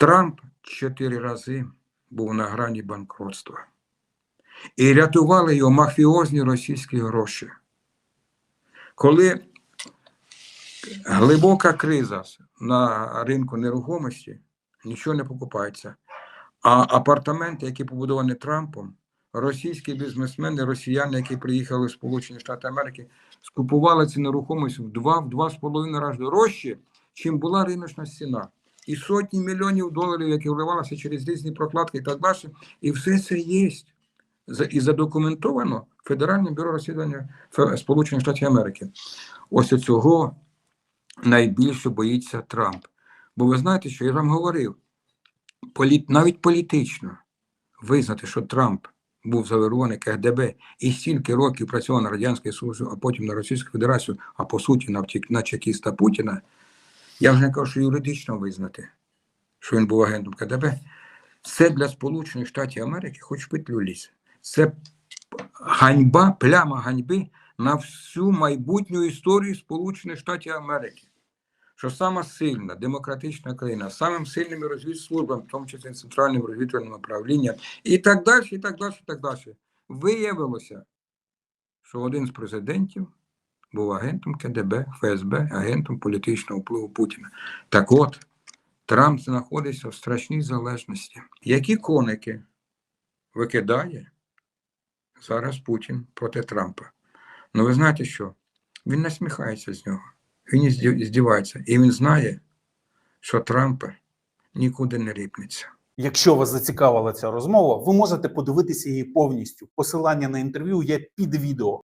Трамп чотири рази був на грані банкротства. І рятували його мафіозні російські гроші. Коли глибока криза на ринку нерухомості, нічого не покупається. А апартаменти, які побудовані Трампом, російські бізнесмени, росіяни, які приїхали в Сполучені Штати Америки, скупували ці нерухомість в два, в два з половиною рази дорожче, чим була риночна ціна. І сотні мільйонів доларів, які вливалися через різні прокладки і так далі. І все це є. І задокументовано Федеральним бюро розслідування Сполучених Штатів Америки. Ось цього найбільше боїться Трамп. Бо ви знаєте, що я вам говорив, навіть політично визнати, що Трамп був завербований КГБ і стільки років працював на Радянський Союз, а потім на Російську Федерацію, а по суті на, на чекіста Путіна, я вже не кажу, що юридично визнати, що він був агентом КДБ. Це для Сполучених Штатів Америки, хоч петлю лізь. Це ганьба, пляма ганьби на всю майбутню історію Сполучених Штатів Америки. Що сама сильна демократична країна, самим сильними розвідслужбами, в тому числі центральним розвідувальним управлінням, і так далі, і так далі, і так далі. Виявилося, що один з президентів був агентом КДБ, ФСБ, агентом політичного впливу Путіна. Так от, Трамп знаходиться в страшній залежності. Які коники викидає зараз Путін проти Трампа? Ну, ви знаєте що? Він насміхається з нього, він здівається. І він знає, що Трамп нікуди не ріпнеться. Якщо вас зацікавила ця розмова, ви можете подивитися її повністю. Посилання на інтерв'ю є під відео.